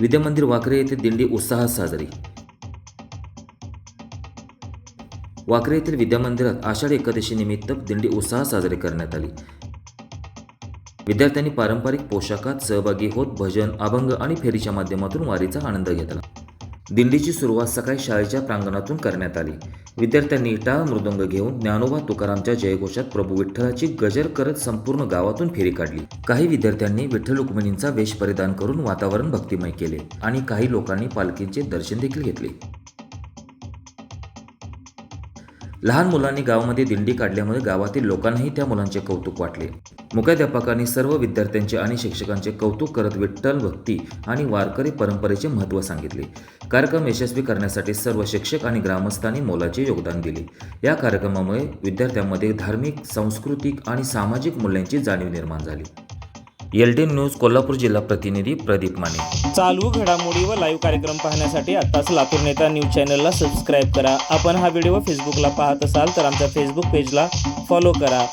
विद्यामंदिर वाकरे येथे दिंडी उत्साहात साजरी. वाकरे येथील विद्यामंदिरात आषाढी एकादशी निमित्त दिंडी उत्साहात साजरी करण्यात आली. विद्यार्थ्यांनी पारंपरिक पोशाखात सहभागी होत भजन अभंग आणि फेरीच्या माध्यमातून वारीचा आनंद घेतला. दिंडीची सुरुवात सकाळी शाळेच्या प्रांगणातून करण्यात आली. विद्यार्थ्यांनी टाळ मृदंग घेऊन ज्ञानोबा तुकारामच्या जयघोषात प्रभू विठ्ठलाची गजर करत संपूर्ण गावातून फेरी काढली. काही विद्यार्थ्यांनी विठ्ठल रुक्मिणींचा वेश परिधान करून वातावरण भक्तिमय केले आणि काही लोकांनी पालखीचे दर्शन देखील घेतले. लहान मुलांनी गावामध्ये दिंडी काढल्यामुळे गावातील लोकांनाही त्या मुलांचे कौतुक वाटले. मुख्याध्यापकांनी सर्व विद्यार्थ्यांचे आणि शिक्षकांचे कौतुक करत विठ्ठल भक्ती आणि वारकरी परंपरेचे महत्त्व सांगितले. कार्यक्रम यशस्वी करण्यासाठी सर्व शिक्षक आणि ग्रामस्थांनी मोलाचे योगदान दिले. या कार्यक्रमामुळे विद्यार्थ्यांमध्ये धार्मिक सांस्कृतिक आणि सामाजिक मूल्यांची जाणीव निर्माण झाली. एलटी न्यूज कोल्हापूर जिल्हा प्रतिनिधी प्रदीप माने. चालू घडामोडी व लाईव्ह कार्यक्रम पाहण्यासाठी आत्ताच लातूर नेता न्यूज चॅनलला सबस्क्राईब करा. आपण हा व्हिडिओ फेसबुकला पाहत असाल तर आमच्या फेसबुक पेजला फॉलो करा.